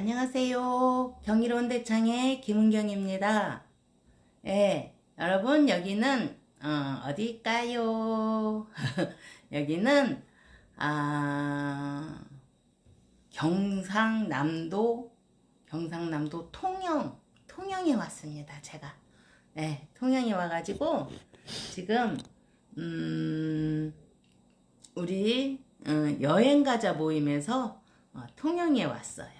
안녕하세요. 경이로운 대창의 김은경입니다. 예, 여러분 여기는 어, 디일까요 여기는 아, 경상남도 경상남도 통영 통영에 왔습니다. 제가 네, 통영에 와가지고 지금 음, 우리 어, 여행 가자 모임에서 어, 통영에 왔어요.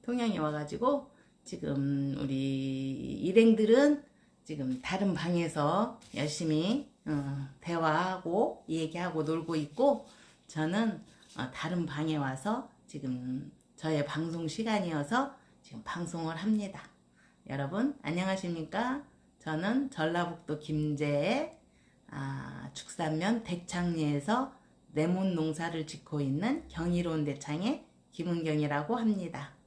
네, 통영에 와가지고 지금 우리 일행들은 지금 다른 방에서 열심히 어, 대화하고 얘기하고 놀고 있고 저는 어, 다른 방에 와서 지금 저의 방송 시간이어서 지금 방송을 합니다. 여러분 안녕하십니까? 저는 전라북도 김제의 아, 축산면 대창리에서 레몬 농사를 짓고 있는 경이로운 대창의 김은경이라고 합니다.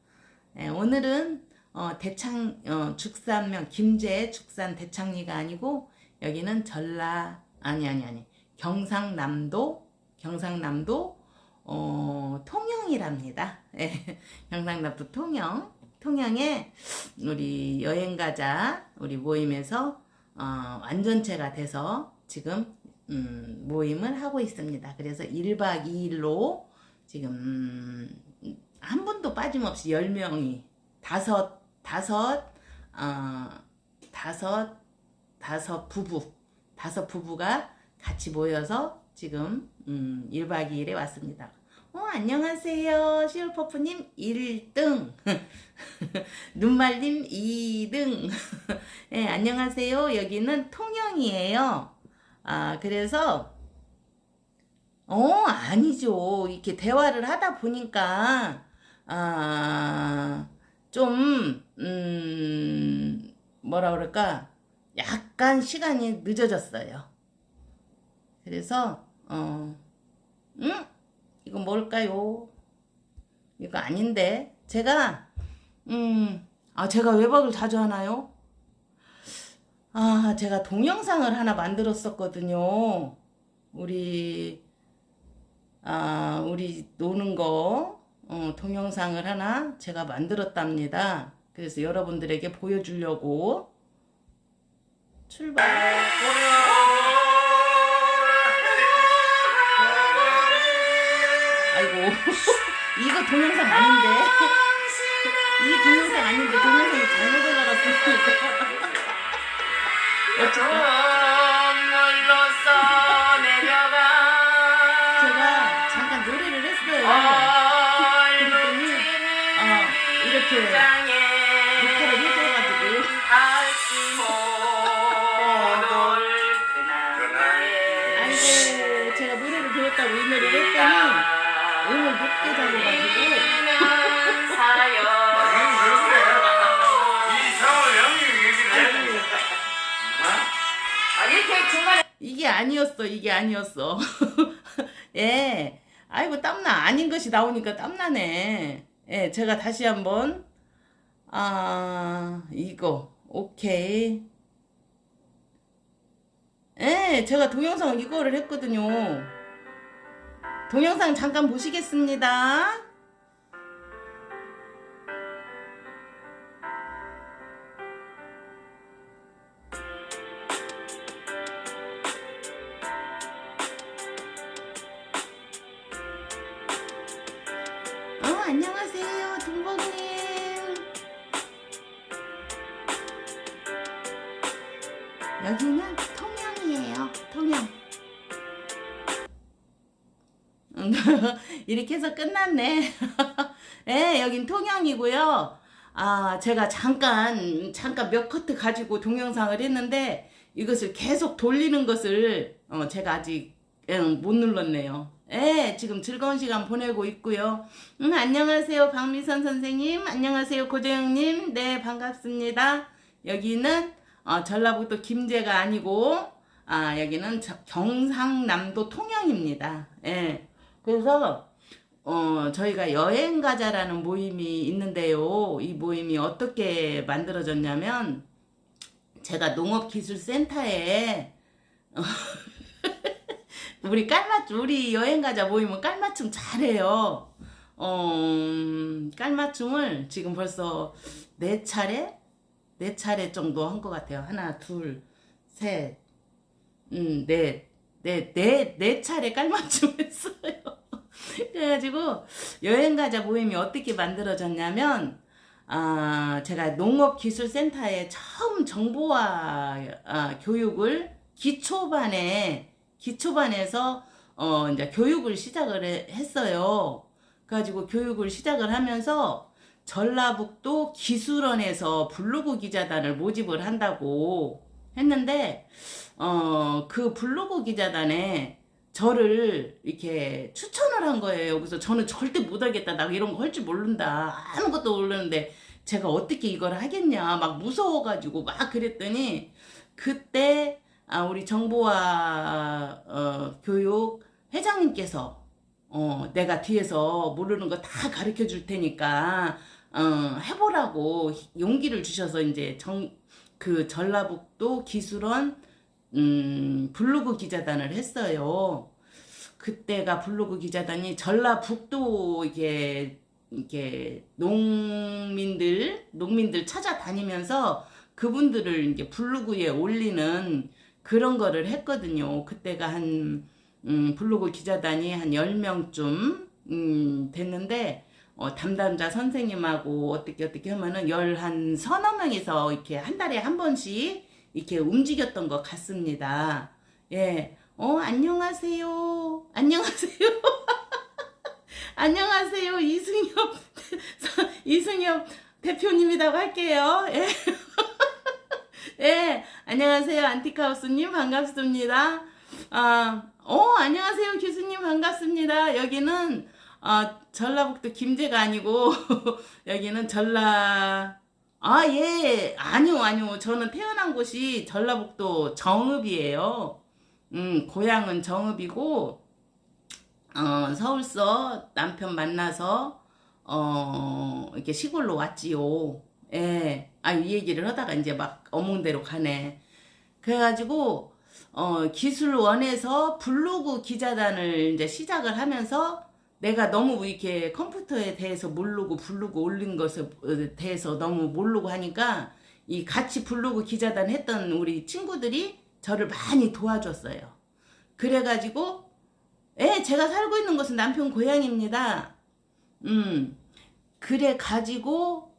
예, 오늘은 어, 대창 어, 축산면 김제 축산 대창리가 아니고 여기는 전라 아니 아니 아니 경상남도 경상남도 어, 통영이랍니다. 예, 경상남도 통영 통영에 우리 여행 가자 우리 모임에서 어, 완전체가 돼서 지금 음, 모임을 하고 있습니다. 그래서 1박 2일로 지금 음, 한 분도 빠짐없이 10명이 다섯 다섯 어, 다섯 다섯 부부 다섯 부부가 같이 모여서 지금 음, 1박 2일에 왔습니다. 어, 안녕하세요. 시울퍼프님 1등. 눈말님 2등. 예, 안녕하세요. 여기는 통영이에요. 아, 그래서, 어, 아니죠. 이렇게 대화를 하다 보니까, 아, 좀, 음, 뭐라 그럴까. 약간 시간이 늦어졌어요. 그래서, 어, 응? 이거 뭘까요? 이거 아닌데. 제가, 음, 아, 제가 외박을 자주 하나요? 아, 제가 동영상을 하나 만들었었거든요. 우리, 아, 우리 노는 거, 어, 동영상을 하나 제가 만들었답니다. 그래서 여러분들에게 보여주려고 출발. 아이고, 이거 동영상 아닌데. 이 동영상 아닌데 동영상이 잘못 올라갔습니다. 이 노래를 했더니 음을 높게 잡아가지고. 이게 아니었어 이게 아니었어. 예. 아이고 땀나. 아닌 것이 나오니까 땀나네. 예 제가 다시 한번. 아 이거. 오케이. 예 제가 동영상 이거를 했거든요 동영상 잠깐 보시겠습니다. 어 여기는 통영이에요 통영 이렇게 해서 끝났네 예 여긴 통영이고요 아 제가 잠깐 잠깐 몇 커트 가지고 동영상을 했는데 이것을 계속 돌리는 것을 어, 제가 아직 예, 못 눌렀네요. 예, 지금 즐거운 시간 보내고 있고요. 음, 안녕하세요, 박미선 선생님. 안녕하세요, 고재영님. 네, 반갑습니다. 여기는 어, 전라북도 김제가 아니고 아, 여기는 저- 경상남도 통영입니다. 예. 그래서 어, 저희가 여행 가자라는 모임이 있는데요. 이 모임이 어떻게 만들어졌냐면 제가 농업기술센터에 우리 깔맞춤 우리 여행 가자 모임은 깔맞춤 잘해요. 어, 음, 깔맞춤을 지금 벌써 네 차례? 네 차례 정도 한 것 같아요. 하나, 둘, 셋, 음, 넷, 네, 네, 네 차례 깔맞춤 했어요. 그래가지고 여행 가자 모임이 어떻게 만들어졌냐면, 아, 제가 농업기술센터에 처음 정보화 아, 교육을 기초반에, 기초반에서 어, 이제 교육을 시작을 해- 했어요. 그래가지고 교육을 시작을 하면서 전라북도 기술원에서 블로그 기자단을 모집을 한다고 했는데, 어, 그 블로그 기자단에 저를 이렇게 추천을 한 거예요. 그래서 저는 절대 못하겠다. 나 이런 거 할 줄 모른다. 아무것도 모르는데 제가 어떻게 이걸 하겠냐. 막 무서워가지고 막 그랬더니 그때 아, 우리 정보화 어, 교육 회장님께서 어, 내가 뒤에서 모르는 거 다 가르쳐 줄 테니까 어, 해보라고 용기를 주셔서 이제 정, 그 전라북도 기술원 음, 블로그 기자단을 했어요. 그때가 블로그 기자단이 전라북도 이게 이게 농민들 농민들 찾아다니면서 그분들을 이제 블로그에 올리는 그런 거를 했거든요. 그때가 한 음, 블로그 기자단이 한 10명쯤 음, 됐는데 어, 담당자 선생님하고 어떻게 어떻게 하면은 열 한 서너 명이서 이렇게 한 달에 한 번씩 이렇게 움직였던 것 같습니다. 예. 어, 안녕하세요. 안녕하세요. 안녕하세요. 이승엽, 이승엽 대표님이라고 할게요. 예. 예. 안녕하세요. 안티카우스님 반갑습니다. 아, 어, 안녕하세요. 교수님 반갑습니다. 여기는, 어, 전라북도 김제가 아니고, 여기는 전라, 아, 예. 아니요, 아니요. 저는 태어난 곳이 전라북도 정읍이에요. 음, 고향은 정읍이고, 어, 서울서 남편 만나서, 어, 이렇게 시골로 왔지요. 예. 아, 이 얘기를 하다가 이제 막 어몽대로 가네. 그래가지고, 어, 기술원에서 블로그 기자단을 이제 시작을 하면서 내가 너무 이렇게 컴퓨터에 대해서 모르고 블로그 올린 것에 대해서 너무 모르고 하니까 이 같이 블로그 기자단 했던 우리 친구들이 저를 많이 도와줬어요. 그래가지고, 예, 제가 살고 있는 곳은 남편 고향입니다. 음, 그래가지고,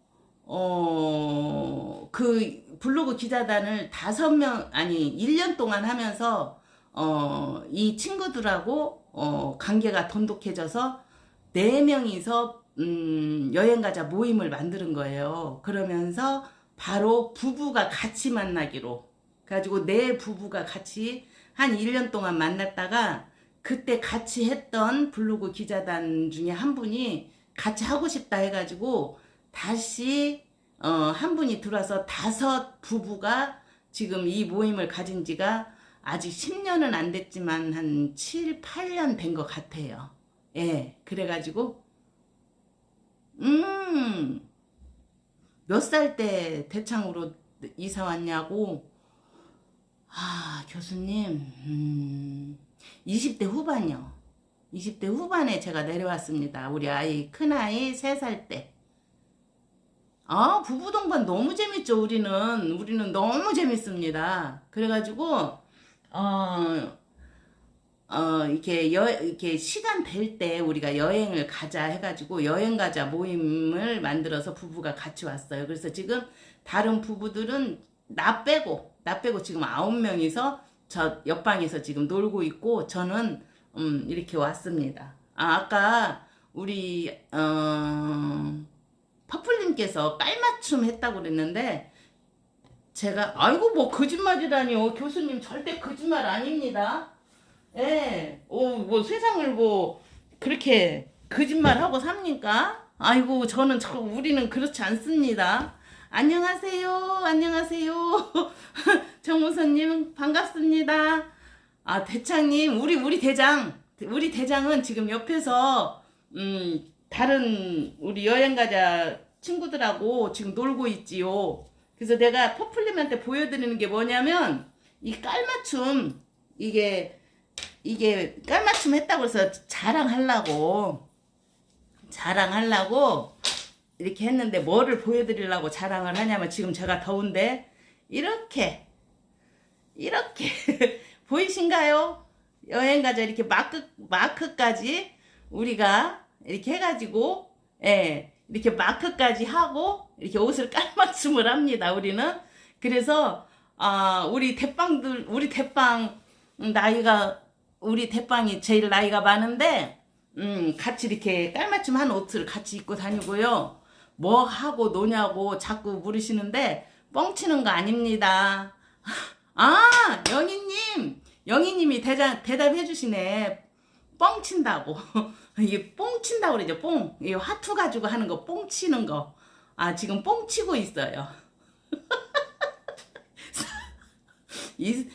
어, 그 블로그 기자단을 다섯 명, 아니, 1년 동안 하면서, 어, 이 친구들하고, 어, 관계가 돈독해져서, 네 명이서, 음, 여행 가자 모임을 만드는 거예요. 그러면서, 바로 부부가 같이 만나기로. 가지고, 네 부부가 같이 한 1년 동안 만났다가, 그때 같이 했던 블로그 기자단 중에 한 분이 같이 하고 싶다 해가지고, 다시 어, 한 분이 들어와서 다섯 부부가 지금 이 모임을 가진 지가 아직 10년은 안 됐지만 한 7, 8년 된 것 같아요. 예, 그래가지고, 음, 몇 살 때 대창으로 이사 왔냐고, 아, 교수님, 음, 20대 후반이요. 20대 후반에 제가 내려왔습니다. 우리 아이, 큰아이 3살 때. 아, 부부 동반 너무 재밌죠, 우리는. 우리는 너무 재밌습니다. 그래가지고, 어, 어, 이렇게 여, 이렇게 시간 될 때 우리가 여행을 가자 해가지고 여행 가자 모임을 만들어서 부부가 같이 왔어요. 그래서 지금 다른 부부들은 나 빼고, 나 빼고 지금 아홉 명이서 저 옆방에서 지금 놀고 있고 저는, 음, 이렇게 왔습니다. 아, 아까 우리, 어, 퍼플님께서 깔맞춤 했다고 그랬는데 제가 아이고 뭐 거짓말이라니요. 교수님 절대 거짓말 아닙니다. 예, 오뭐 세상을 뭐 그렇게 거짓말하고 삽니까? 아이고 저는 저 우리는 그렇지 않습니다. 안녕하세요. 안녕하세요. 정무선님 반갑습니다. 아 대장님 우리 우리 대장. 우리 대장은 지금 옆에서 음 다른 우리 여행 가자 친구들하고 지금 놀고 있지요. 그래서 내가 퍼플님한테 보여드리는 게 뭐냐면 이 깔맞춤 이게 이게 깔맞춤 했다고 해서 자랑하려고 자랑하려고 이렇게 했는데 뭐를 보여드리려고 자랑을 하냐면 지금 제가 더운데 이렇게 이렇게 보이신가요? 여행 가자 이렇게 마크 마크까지 우리가 이렇게 해가지고 예 이렇게 마크까지 하고 이렇게 옷을 깔맞춤을 합니다 우리는. 그래서 아 우리 대빵들 우리 대빵 나이가 우리 대빵이 제일 나이가 많은데 음 같이 이렇게 깔맞춤 한 옷을 같이 입고 다니고요. 뭐 하고 노냐고 자꾸 물으시는데 뻥치는 거 아닙니다. 아 영희님! 영희님이 대답 대답해 주시네 뻥친다고. 이게 뻥친다고 그러죠. 뽕. 이 화투 가지고 하는 거 뻥치는 거 아 지금 뻥치고 있어요. 이,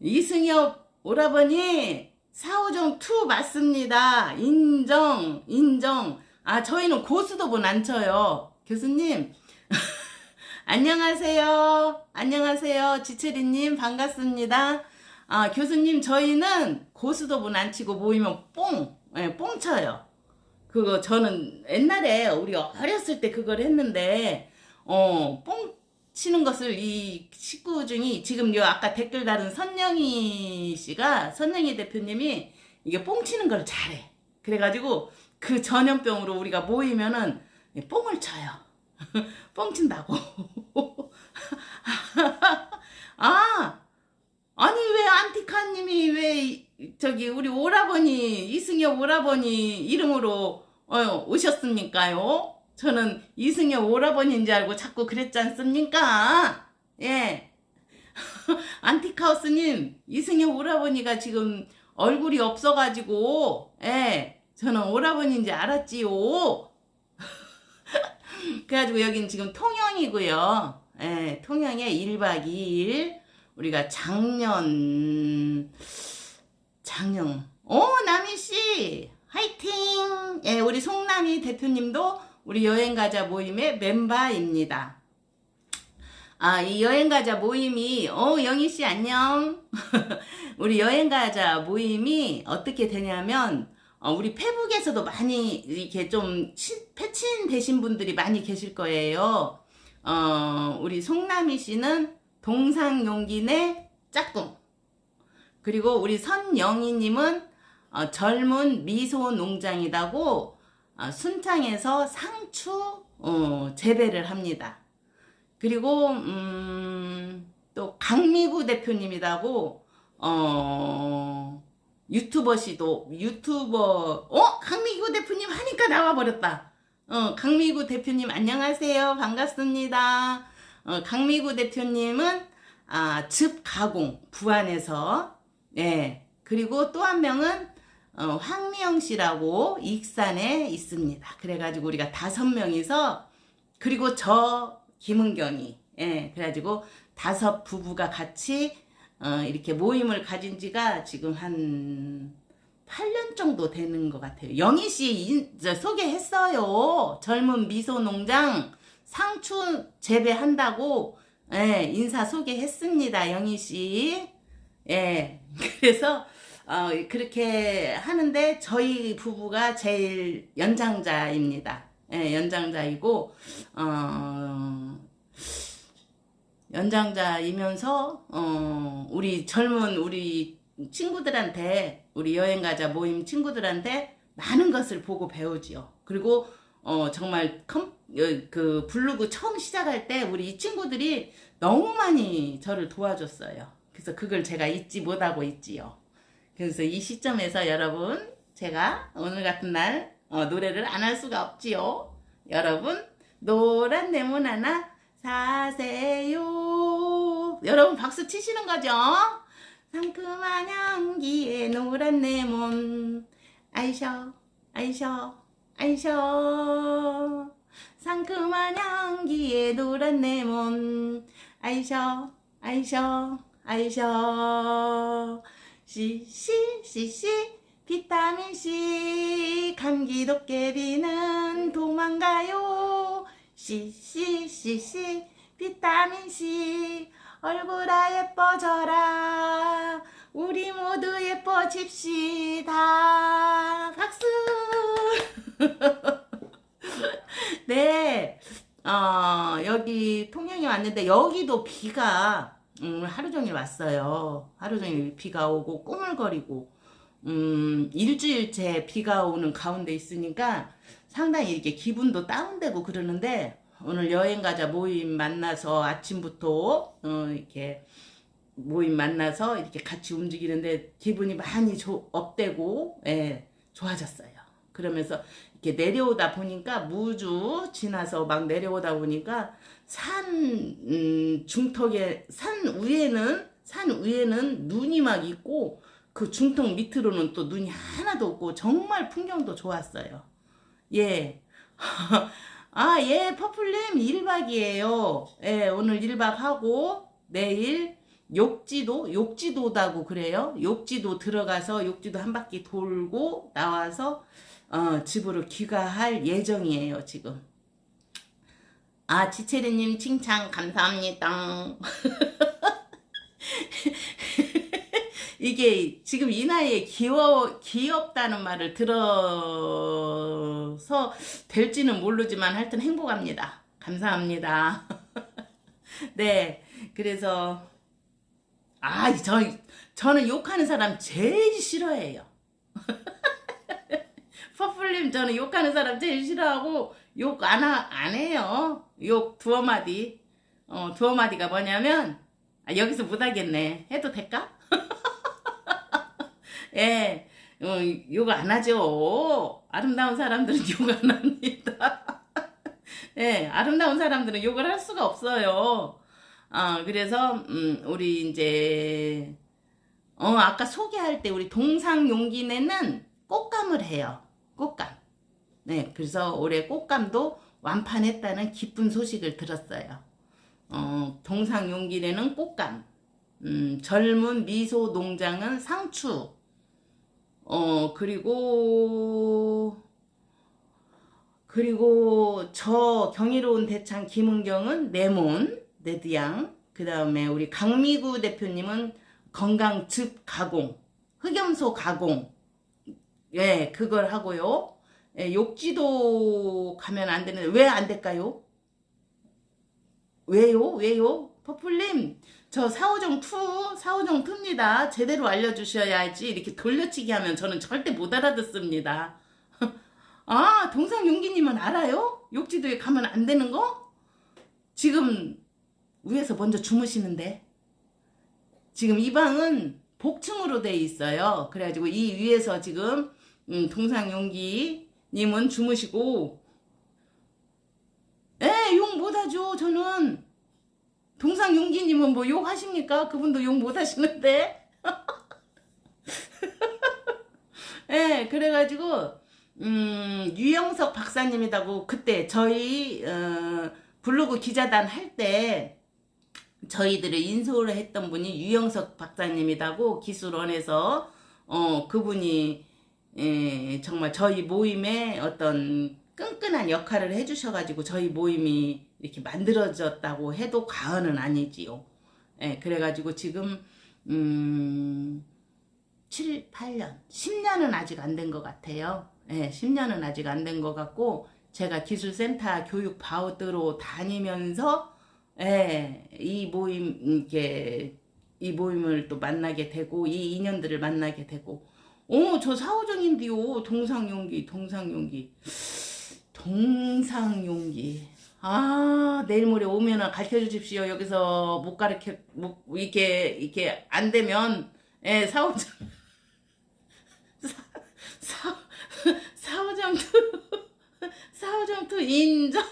이승엽 오라버니 사오정 투 맞습니다. 인정 인정. 아 저희는 고수도분 안 쳐요. 교수님. 안녕하세요. 안녕하세요. 지채리님 반갑습니다. 아, 교수님 저희는 고수도분 안 치고 모이면 뽕, 예, 뽕 쳐요. 그거 저는 옛날에 우리 어렸을 때 그걸 했는데, 어, 뽕 치는 것을 이 식구 중이 지금 요 아까 댓글 다른 선영희 씨가, 선영희 대표님이 이게 뽕 치는 걸 잘해. 그래가지고 그 전염병으로 우리가 모이면은 뽕을 쳐요. 뻥 친다고. 아, 아니 왜 안티카님이 왜 이- 저기 우리 오라버니 이승엽 오라버니 이름으로 어, 오셨습니까요? 저는 이승엽 오라버니인 줄 알고 자꾸 그랬지 않습니까? 예. 안티카우스님 이승엽 오라버니가 지금 얼굴이 없어가지고 예 저는 오라버니인지 알았지요. 그래가지고 여기는 지금 통영이고요. 예, 통영에 1박 2일 우리가 작년 작년 오 남희 씨 화이팅! 예, 우리 송남희 대표님도 우리 여행 가자 모임의 멤버입니다. 아, 이 여행 가자 모임이 어 영희 씨 안녕. 우리 여행 가자 모임이 어떻게 되냐면 어, 우리 페북에서도 많이 이렇게 좀 치- 패친 되신 분들이 많이 계실 거예요. 어, 우리 송남희 씨는 동상용기내 짝꿍. 그리고 우리 선영희님은 어, 젊은 미소 농장이라고 어, 순창에서 상추 어, 재배를 합니다. 그리고 음, 또 강미구 대표님이라고 어, 유튜버시도 유튜버 어 강미구 대표님 하니까 나와 버렸다. 어 강미구 대표님 안녕하세요 반갑습니다. 어 강미구 대표님은 아 즙 가공 부안에서 예 그리고 또 한 명은 어, 황미영 씨라고 익산에 있습니다. 그래가지고 우리가 다섯 명이서 그리고 저 김은경이 예 그래가지고 다섯 부부가 같이 어, 이렇게 모임을 가진 지가 지금 한 8년 정도 되는 것 같아요. 영희 씨 인, 저 소개했어요. 젊은 미소 농장 상추 재배한다고 예, 인사 소개했습니다. 영희 씨. 예. 그래서 어, 그렇게 하는데 저희 부부가 제일 연장자입니다. 예, 연장자이고 어, 연장자이면서 어, 우리 젊은 우리 친구들한테 우리 여행 가자 모임 친구들한테 많은 것을 보고 배우지요. 그리고 어, 정말 컴, 어, 그 블로그 처음 시작할 때 우리 이 친구들이 너무 많이 저를 도와줬어요. 그래서 그걸 제가 잊지 못하고 있지요. 그래서 이 시점에서 여러분 제가 오늘 같은 날 어, 노래를 안 할 수가 없지요. 여러분 노란 레몬 하나 사세요. 여러분 박수 치시는 거죠? 상큼한 향기의 노란 레몬 아이셔 아이셔 아이셔 상큼한 향기의 노란 레몬 아이셔 아이셔 아이셔. 씨씨씨씨 비타민C. 감기 도깨비는 도망가요. 씨씨씨씨 비타민C. 얼굴아 예뻐져라. 우리 모두 예뻐집시다. 박수 네, 어, 여기 통영에 왔는데 여기도 비가 음, 하루 종일 왔어요. 하루 종일 비가 오고 꾸물거리고 음, 일주일째 비가 오는 가운데 있으니까 상당히 이렇게 기분도 다운되고 그러는데 오늘 여행가자 모임 만나서 아침부터 어, 이렇게 모임 만나서 이렇게 같이 움직이는데 기분이 많이 업되고 예, 좋아졌어요. 그러면서 이렇게 내려오다 보니까 무주 지나서 막 내려오다 보니까 산 음, 중턱에 산 위에는 산 위에는 눈이 막 있고 그 중턱 밑으로는 또 눈이 하나도 없고 정말 풍경도 좋았어요. 예. 아, 예, 퍼플님 1박이에요. 예, 오늘 1박 하고 내일 욕지도, 욕지도다고 그래요. 욕지도 들어가서 욕지도 한 바퀴 돌고 나와서 어, 집으로 귀가할 예정이에요, 지금. 아, 지체리님 칭찬 감사합니다. 이게 지금 이 나이에 귀여, 귀엽다는 말을 들어서 될지는 모르지만 하여튼 행복합니다. 감사합니다. 네, 그래서, 아, 저, 저는 욕하는 사람 제일 싫어해요. 퍼플님, 저는 욕하는 사람 제일 싫어하고, 욕 안, 하, 안 해요. 욕 두어 마디. 어, 두어 마디가 뭐냐면, 아, 여기서 못하겠네. 해도 될까? 예, 어, 욕안 하죠. 아름다운 사람들은 욕 안 합니다. 예, 아름다운 사람들은 욕을 할 수가 없어요. 아, 그래서, 음, 우리 이제, 어, 아까 소개할 때 우리 동상 용기내는 꽃감을 해요. 꽃감. 네, 그래서 올해 꽃감도 완판했다는 기쁜 소식을 들었어요. 어, 동상 용기내는 꽃감. 음, 젊은 미소 농장은 상추. 어, 그리고, 그리고 저 경이로운 대창 김은경은 레몬, 레드양. 그 다음에 우리 강미구 대표님은 건강 즙 가공, 흑염소 가공. 예, 그걸 하고요. 예, 욕지도 가면 안 되는데, 왜 안 될까요? 왜요? 왜요? 퍼플님, 저 사오정 2, 사오정 2입니다. 제대로 알려주셔야지. 이렇게 돌려치기 하면 저는 절대 못 알아듣습니다. 아, 동상용기님은 알아요? 욕지도에 가면 안 되는 거? 지금 위에서 먼저 주무시는데. 지금 이 방은 복층으로 돼 있어요. 그래가지고 이 위에서 지금 음, 동상용기님은 주무시고, 에, 욕 못하죠, 저는. 동상용기님은 뭐 욕하십니까? 그분도 욕 못하시는데. 예, 그래가지고, 음, 유영석 박사님이라고 그때 저희, 어, 블로그 기자단 할 때, 저희들을 인솔을 했던 분이 유영석 박사님이라고 기술원에서, 어, 그분이, 예, 정말 저희 모임에 어떤 끈끈한 역할을 해주셔가지고 저희 모임이 이렇게 만들어졌다고 해도 과언은 아니지요. 예, 그래가지고 지금, 음, 7, 8년, 10년은 아직 안 된 것 같아요. 예, 10년은 아직 안 된 것 같고, 제가 기술센터 교육 바우드로 다니면서, 예, 이 모임, 이게, 이 모임을 또 만나게 되고, 이 인연들을 만나게 되고, 오, 저 사오정인데요. 동상용기, 동상용기. 동상용기. 아, 내일 모레 오면은 가르쳐 주십시오. 여기서 못 가르쳐, 못, 이렇게, 이렇게 안 되면, 예, 사오정, 사, 사, 사오정 투, 사오정 투 인정.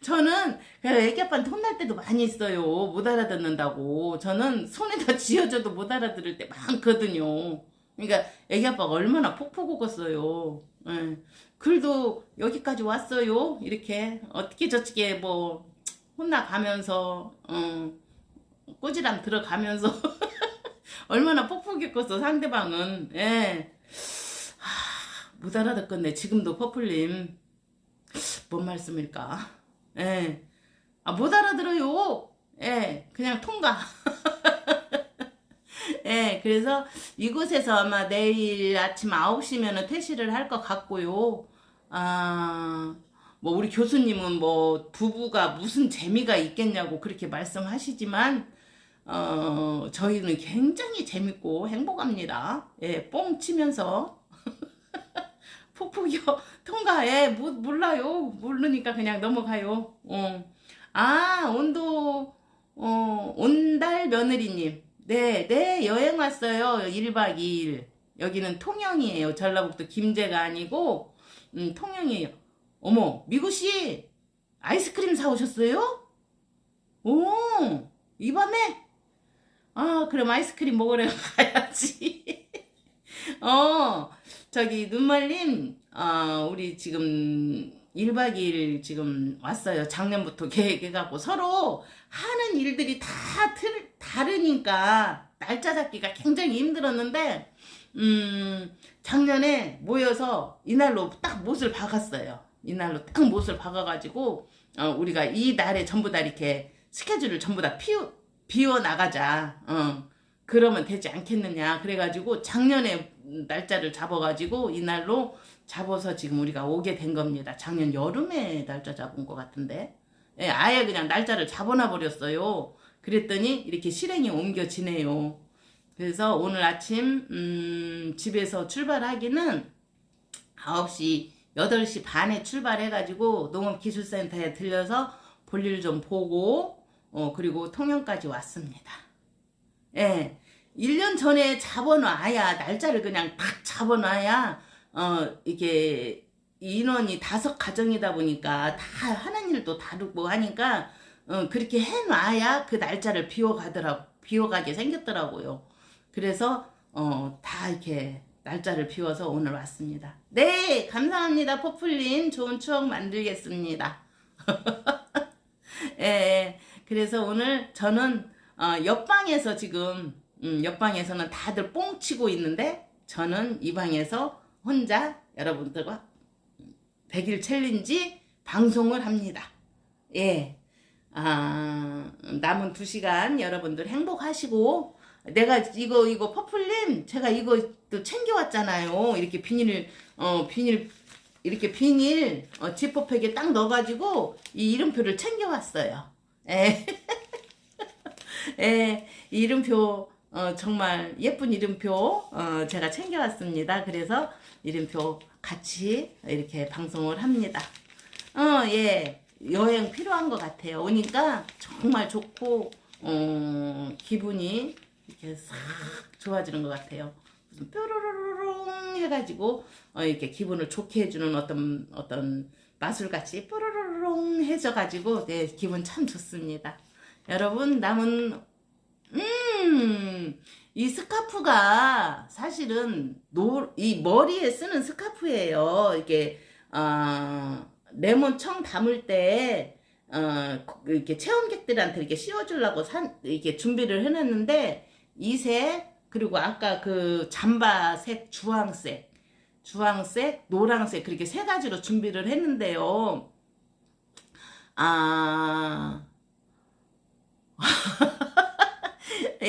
저는, 애기 아빠한테 혼날 때도 많이 있어요. 못 알아듣는다고. 저는 손에다 쥐어줘도 못 알아들을 때 많거든요. 그러니까 애기 아빠가 얼마나 폭포 걷었어요. 예. 글도 여기까지 왔어요. 이렇게 어떻게 저렇게 뭐 혼나가면서 어, 꼬지람 들어가면서 얼마나 폭폭이 컸어 상대방은 예. 하, 못 알아듣겠네 지금도 퍼플님 뭔 말씀일까 예. 아, 못 알아들어요 예. 그냥 통과 예, 그래서 이곳에서 아마 내일 아침 9시면은 퇴실을 할 것 같고요. 아, 뭐 우리 교수님은 뭐 부부가 무슨 재미가 있겠냐고 그렇게 말씀하시지만 어 저희는 굉장히 재밌고 행복합니다. 예, 뽕 치면서 폭풍이요 통과해 뭐, 몰라요 모르니까 그냥 넘어가요. 어. 아 온도 어 온달 며느리님 네, 네, 여행 왔어요. 1박 2일. 여기는 통영이에요. 전라북도 김제가 아니고, 음, 통영이에요. 어머, 미구씨, 아이스크림 사오셨어요? 오, 이 밤에? 아, 그럼 아이스크림 먹으러 가야지. 어, 저기, 눈말님, 아, 우리 지금 1박 2일 지금 왔어요. 작년부터 계획해갖고 서로 하는 일들이 다 틀, 다르니까 날짜 잡기가 굉장히 힘들었는데, 음, 작년에 모여서 이날로 딱 못을 박았어요. 이날로 딱 못을 박아가지고, 어, 우리가 이 날에 전부 다 이렇게 스케줄을 전부 다 피우, 비워 나가자. 어, 그러면 되지 않겠느냐. 그래가지고 작년에 날짜를 잡아가지고 이날로 잡아서 지금 우리가 오게 된 겁니다. 작년 여름에 날짜 잡은 것 같은데. 예, 아예 그냥 날짜를 잡아놔 버렸어요. 그랬더니 이렇게 실행이 옮겨지네요. 그래서 오늘 아침 음, 집에서 출발하기는 9시 8시 반에 출발해가지고 농업기술센터에 들려서 볼일 좀 보고 어, 그리고 통영까지 왔습니다. 예. 1년 전에 잡아놔야, 날짜를 그냥 딱 잡아놔야, 어, 이게, 인원이 다섯 가정이다 보니까 다 하는 일도 다르고 하니까, 어, 그렇게 해놔야 그 날짜를 비워가더라, 비워가게 생겼더라고요. 그래서, 어, 다 이렇게 날짜를 비워서 오늘 왔습니다. 네, 감사합니다. 포플님. 좋은 추억 만들겠습니다. 예, 예. 그래서 오늘 저는 어, 옆방에서 지금 음, 옆방에서는 다들 뽕치고 있는데 저는 이 방에서 혼자 여러분들과 100일 챌린지 방송을 합니다. 예. 아, 남은 2시간 여러분들 행복하시고 내가 이거 이거 퍼플님 제가 이거 또 챙겨왔잖아요. 이렇게 비닐 어 비닐 이렇게 비닐 어, 지퍼백에 딱 넣어가지고 이 이름표를 챙겨왔어요. 예. 예, 이 이름표 어, 정말 예쁜 이름표 어, 제가 챙겨왔습니다. 그래서 이름표 같이 이렇게 방송을 합니다. 어, 예, 여행 필요한 것 같아요. 오니까 정말 좋고 어, 기분이 이렇게 싹 좋아지는 것 같아요. 무슨 뾰로로롱 해가지고 어, 이렇게 기분을 좋게 해주는 어떤 어떤 마술같이 뾰로로롱 해져가지고 네 기분 참 좋습니다. 여러분 남은 음, 이 스카프가 사실은 노, 이 머리에 쓰는 스카프예요. 이게 어, 레몬 청 담을 때 어, 이렇게 체험객들한테 이렇게 씌워주려고 산, 이렇게 준비를 해놨는데 이색 그리고 아까 그 잠바색 주황색 주황색 노랑색 그렇게 세 가지로 준비를 했는데요. 아 예,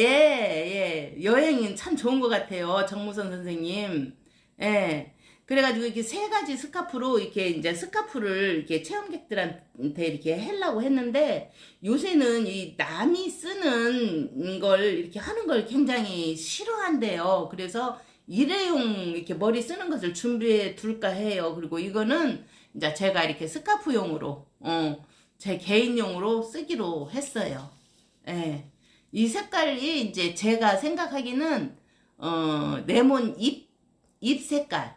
예. 여행은 참 좋은 것 같아요. 정무선 선생님. 예. 그래가지고 이렇게 세 가지 스카프로 이렇게 이제 스카프를 이렇게 체험객들한테 이렇게 하려고 했는데 요새는 이 남이 쓰는 걸 이렇게 하는 걸 굉장히 싫어한대요. 그래서 일회용 이렇게 머리 쓰는 것을 준비해 둘까 해요. 그리고 이거는 이제 제가 이렇게 스카프용으로, 어, 제 개인용으로 쓰기로 했어요. 예. 이 색깔이 이제 제가 생각하기는 어 레몬 잎, 잎 색깔.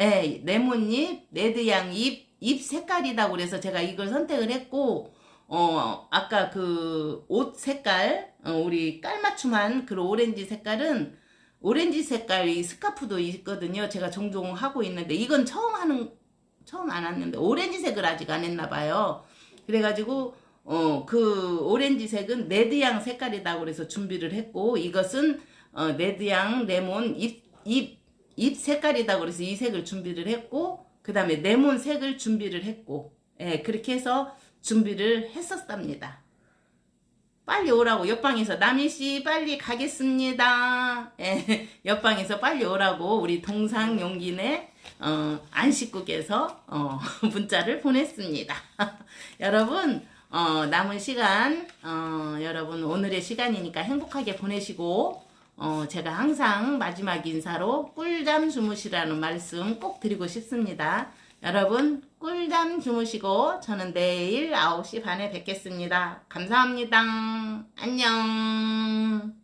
예, 레드양 잎, 잎 색깔이다 그래서 제가 이걸 선택을 했고 어 아까 그 옷 색깔 어, 우리 깔맞춤한 그 오렌지 색깔은 오렌지 색깔 이 스카프도 있거든요. 제가 종종 하고 있는데 이건 처음 하는 처음 안 왔는데 오렌지색을 아직 안 했나 봐요. 그래가지고 어, 그 오렌지색은 레드양 색깔이다 그래서 준비를 했고 이것은 어, 레드양 레몬 잎, 잎, 잎 색깔이다 그래서 이 색을 준비를 했고 그 다음에 레몬 색을 준비를 했고 예, 그렇게 해서 준비를 했었답니다. 빨리 오라고 옆방에서 남희씨 빨리 가겠습니다. 예, 옆방에서 빨리 오라고 우리 동상 용기네 어, 안식국에서 어, 문자를 보냈습니다. 여러분 어, 남은 시간 어, 여러분 오늘의 시간이니까 행복하게 보내시고 어, 제가 항상 마지막 인사로 꿀잠 주무시라는 말씀 꼭 드리고 싶습니다. 여러분 꿀잠 주무시고 저는 내일 9시 반에 뵙겠습니다. 감사합니다. 안녕.